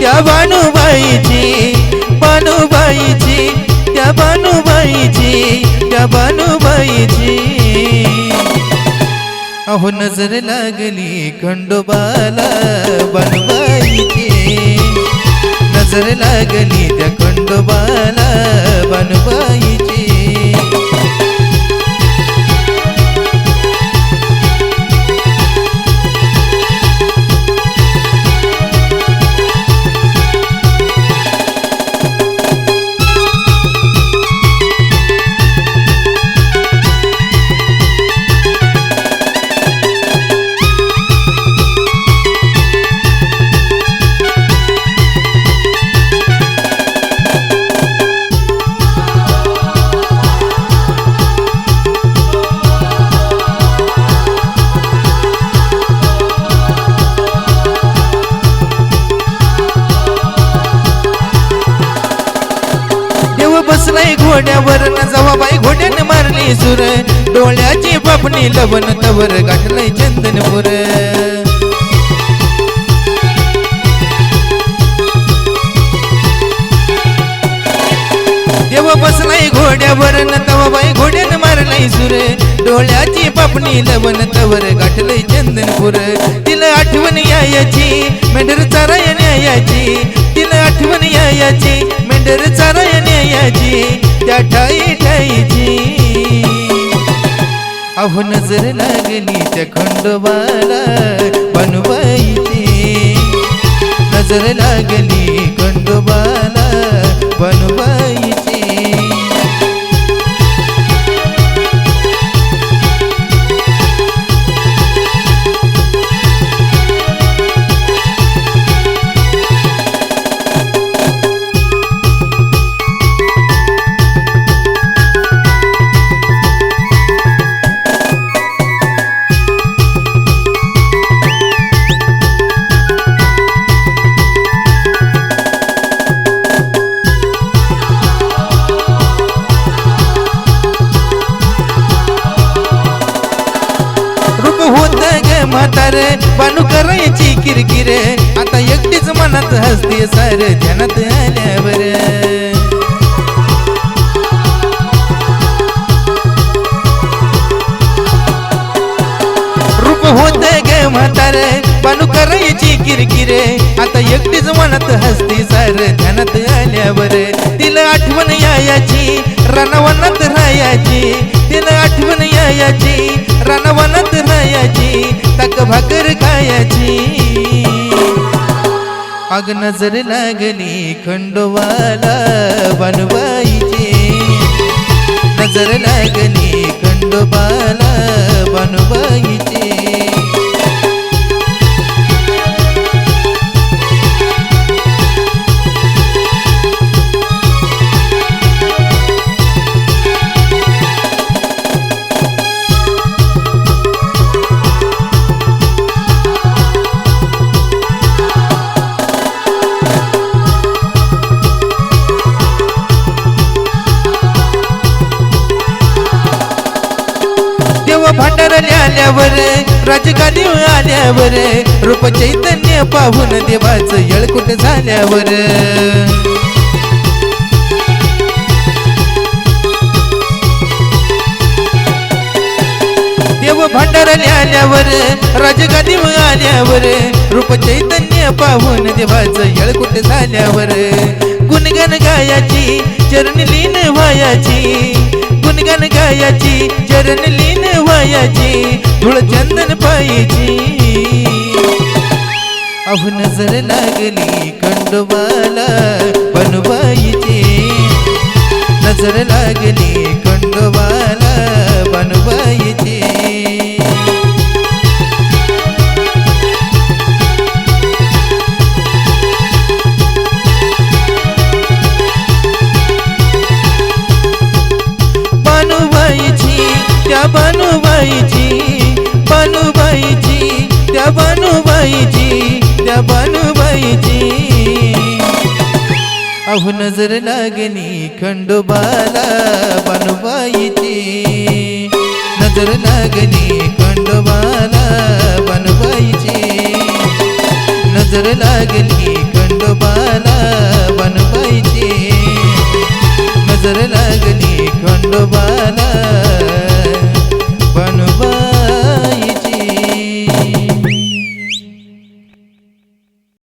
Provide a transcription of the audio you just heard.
त्या बानुबाईची बानुबाईची त्या बानुबाईची त्या बानुबाईची अहो नजर लागली खंडोबाला बानुबाईची नजर लागली त्या खंडोबाला बानुबाईची देव बसलाय घोड्यावर. न जवाबाई घोड्याने मारली सुर. डोळ्याची पापणी लवण तवर गाठलाय चंदनपूर. देव बसलाय घोड्यावर. न तवाबाई घोड्याने मारलाय सुर. डोळ्याची पापणी लवण तवर गाठलंय चंदनपूर. तिला आठवण यायची मेंढर चाराय न्यायाची. आठवण यायची मेंढर चाराय न्यायाची त्या ठाई ठाईची. अहो नजर लागली त्या खंडोबाला बनवायची. नजर लागली किरकिर. आता एकटीच मनात हसते सर ध्यानात आल्यावर. रूप होत ग म्हातारे बानू करायची किरकिर. आता एकटीच मनात हसती सर ध्यानात आल्यावर. तिला आठवण यायाची रानावनात रायाची तिला आठवण यायाची रानावनात रायाची तक भाकर खायची. आग नजर लागली खंडोबाला बनवायचे. नजर लागली खंडोबाला बनवा भांडारले आल्यावर राजगादी आल्यावर रूप चैतन्य पाहून देवाच येळकुट झाल्यावर. देव भांडारले आल्यावर राजगादी आल्यावर रूप चैतन्य पाहून देवाच येळकुट झाल्यावर. गुणगण गायाची चरण लीन व्हायाची गुणगण गायाची चरण लीन वयाची धुळ चंदन पायाची. अहो नजर लागली खंडोबाला बनवायची. नजर लागली खंडोबाला अहो नजर लागली खंडोबाला बनवायची. नजर लागली खंडोबाला बनवायची. नजर लागली खंडोबाला बनवायची. नजर लागली खंडोबाला